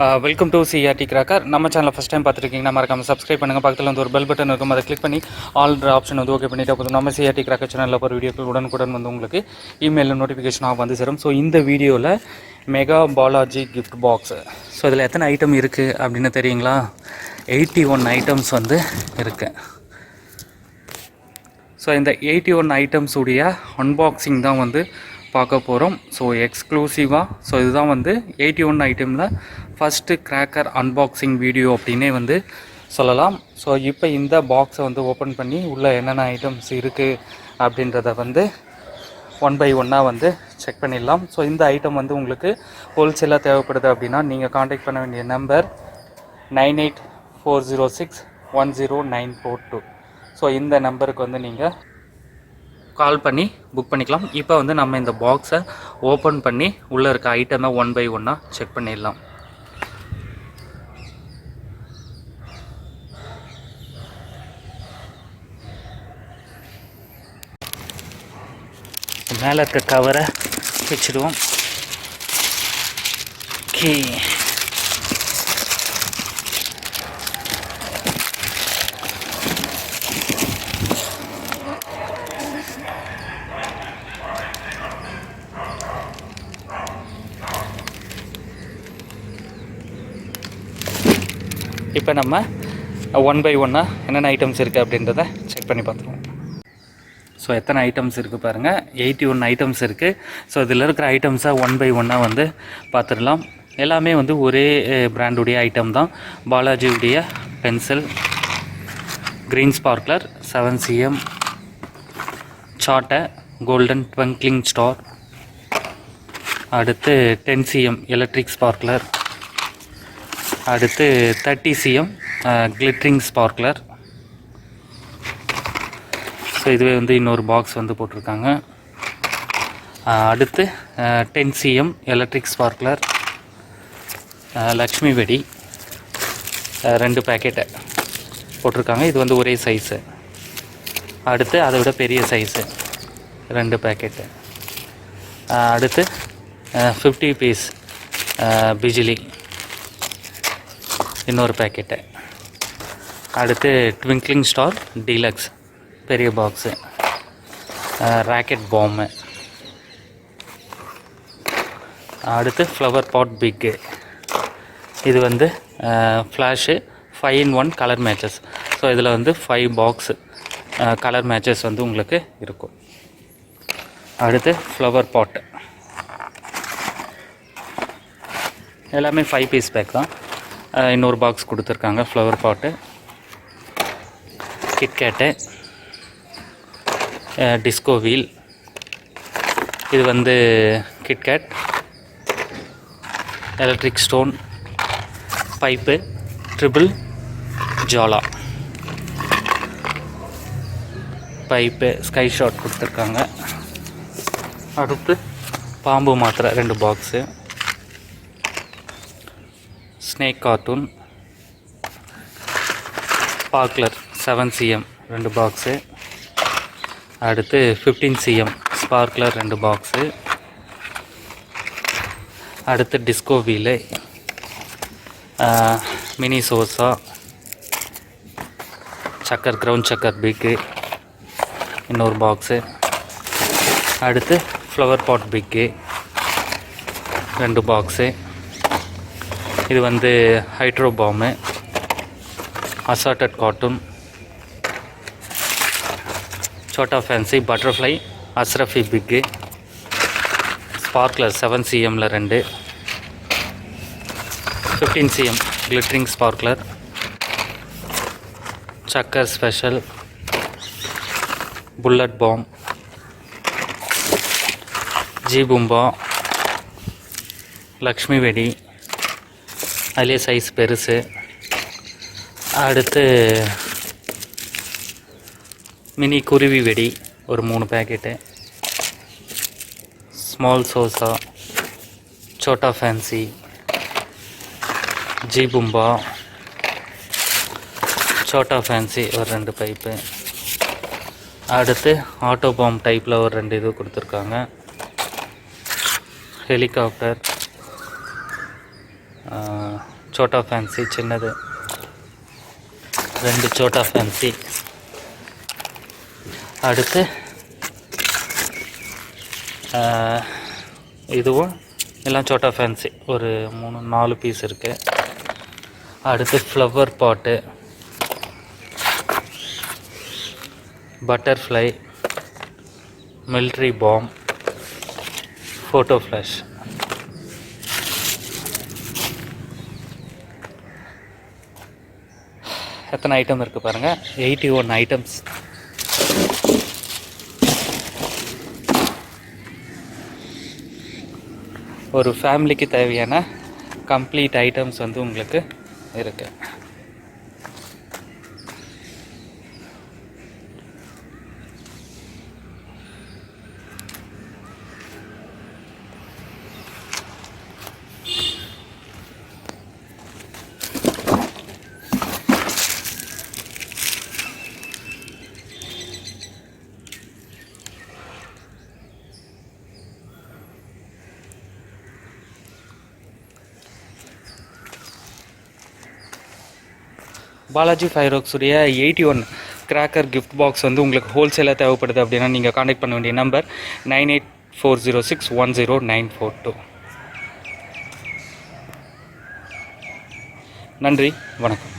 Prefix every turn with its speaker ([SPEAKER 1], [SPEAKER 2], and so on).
[SPEAKER 1] Welcome to CRT cracker நம்ம சேனலில் first time பார்த்துருக்கீங்கன்னா மறக்காம சப்ஸ்கிரைப் பண்ணுங்கள் பக்கத்தில் வந்து ஒரு பெல் பட்டன் இருக்கும். அதை கிளிக் பண்ணி ஆல் ஆப்ஷன் வந்து ஓகே பண்ணிட்டு போதும். நம்ம சிஆர்டி கிராக்கர் சேனலில் ஒரு வீடியோக்கள் உடனுக்குடன் வந்து உங்களுக்கு இமெயிலில் நோட்டிஃபிகேஷனாக வந்து சேரும். ஸோ இந்த வீடியோவில் mega Balaji gift box so இதில் எத்தனை ஐட்டம் இருக்குது அப்படின்னு தெரியுங்களா? எயிட்டி ஒன் ஐட்டம்ஸ் வந்து இருக்குது ஸோ இந்த எயிட்டி ஒன் ஐட்டம்ஸ் உடைய அன்பாக்சிங் தான் வந்து பார்க்க போகிறோம் ஸோ எக்ஸ்க்ளூசிவாக ஸோ இதுதான் வந்து எயிட்டி ஒன் ஐட்டமில் ஃபஸ்ட்டு கிராக்கர் அன்பாக்சிங் வீடியோ அப்படின்னே வந்து சொல்லலாம். ஸோ இப்போ இந்த பாக்ஸை வந்து ஓப்பன் பண்ணி உள்ளே என்னென்ன ஐட்டம்ஸ் இருக்குது அப்படின்றத வந்து ஒன் பை ஒன்னாக வந்து செக் பண்ணிடலாம். ஸோ இந்த ஐட்டம் வந்து உங்களுக்கு ஹோல்சேலாக தேவைப்படுது அப்படின்னா நீங்கள் காண்டாக்ட் பண்ண வேண்டிய number nine eight four zero six one zero nine four two so இந்த நம்பருக்கு வந்து நீங்கள் கால் பண்ணி புக் பண்ணிக்கலாம். இப்போ வந்து நம்ம இந்த பாக்ஸை ஓப்பன் பண்ணி உள்ளே இருக்க ஐட்டமை ஒன் பை ஒன்னாக செக் பண்ணிடலாம். மேலே இருக்க கவரை வச்சுடுவோம். ஓகே இப்போ நம்ம ஒன் பை ஒன்னாக என்னென்ன ஐட்டம்ஸ் இருக்குது அப்படின்றத செக் பண்ணி பார்த்துருவோம். ஸோ எத்தனை ஐட்டம்ஸ் இருக்குது பாருங்கள் எயிட்டி ஒன் ஐட்டம்ஸ் இருக்குது ஸோ இதில் இருக்கிற ஐட்டம்ஸை ஒன் பை ஒன்னாக வந்து பார்த்துடலாம். எல்லாமே வந்து ஒரே பிராண்டுடைய ஐட்டம் தான். பாலாஜியுடைய pencil green sparkler seven CM சாட்டை கோல்டன் ட்வங்க்லிங் ஸ்டார் அடுத்து டென் சிஎம் எலக்ட்ரிக் ஸ்பார்க்லர் அடுத்து thirty CM glittering sparkler so இதுவே வந்து இன்னொரு பாக்ஸ் வந்து போட்டிருக்காங்க. அடுத்து ten CM electric sparkler Lakshmi வெடி. ரெண்டு பேக்கெட்டை போட்டிருக்காங்க. இது வந்து ஒரே சைஸு அடுத்து அதை விட பெரிய சைஸு ரெண்டு பேக்கெட்டு அடுத்து ஃபிஃப்டி பீஸ் பிஜிலி. இன்னொரு பேக்கெட்டு அடுத்து ட்விங்க்லிங் ஸ்டார் டீலக்ஸ் பெரிய பாக்ஸு ராக்கெட் பாம்பு அடுத்து ஃப்ளவர் பாட் பிக்கு இது வந்து flash five in one colour matches so இதில் வந்து ஃபைவ் பாக்ஸு கலர் மேட்சஸ் வந்து உங்களுக்கு இருக்கும். அடுத்து ஃப்ளவர் பாட் எல்லாமே ஃபைவ் பீஸ் பேக் தான். இன்னொரு பாக்ஸ் கொடுத்துருக்காங்க ஃப்ளவர் பாட்டு கிட்கேட்டு டிஸ்கோ வீல் இது வந்து KitKat electric stone pipe triple ஜாலா பைப்பு ஸ்கை ஷாட் கொடுத்துருக்காங்க. அடுத்து பாம்பு மாத்திரை ரெண்டு box snake cartoon sparkler seven CM ரெண்டு பாக்ஸு அடுத்து ஃபிஃப்டீன் சிஎம் ஸ்பார்க்லர் ரெண்டு பாக்ஸு அடுத்து டிஸ்கோ வீலு மினி சோசா சக்கர் க்ரௌண்ட் சக்கர் பிக்கு இன்னொரு பாக்ஸு அடுத்து ஃப்ளவர் பாட் பிக்கு ரெண்டு பாக்ஸு இது வந்து ஹைட்ரோ பாம்பு. அசார்டட் கார்ட்டூன் சோட்டா ஃபேன்சி பட்டர்ஃப்ளை அஸ்ரஃபி பிக்கு ஸ்பார்க்லர் செவன் சிஎம்மில் ரெண்டு. ஃபிஃப்டீன் சிஎம் கிளிட்ரிங் ஸ்பார்க்லர் சக்கர் ஸ்பெஷல் புல்லட் பாம் ஜி பும்பா லக்ஷ்மி வெடி அதிலே சைஸ் பெருசு. அடுத்து மினி குருவி வெடி ஒரு மூணு பேக்கெட்டு ஸ்மால் சோசா சோட்டா ஃபேன்சி ஜி பும்பா சோட்டா ஃபேன்சி ஒரு ரெண்டு பைப்பு அடுத்து ஆட்டோ பாம் டைப்பில் ஒரு ரெண்டு இது கொடுத்துருக்காங்க. ஹெலிகாப்டர் சோட்டா ஃபேன்சி சின்னது. ரெண்டு சோட்டா ஃபேன்சி அடுத்து இதுவும் எல்லாம் சோட்டா ஃபேன்சி ஒரு மூணு நாலு பீஸ் இருக்குது அடுத்து flower pot butterfly military bomb photo flash எத்தனை ஐட்டம் இருக்குது பாருங்கள் எயிட்டி ஒன் ஐட்டம்ஸ் ஒரு ஃபேமிலிக்கு தேவையான கம்ப்ளீட் ஐட்டம்ஸ் வந்து உங்களுக்கு இருக்குது Balaji ஃபைரோக்ஸுடைய eighty one cracker gift box வந்து உங்களுக்கு ஹோல்சேலாக தேவைப்படுது அப்படின்னா நீங்கள் காண்டாக்ட் பண்ண வேண்டிய number nine eight four zero six one zero nine four two. நன்றி வணக்கம்.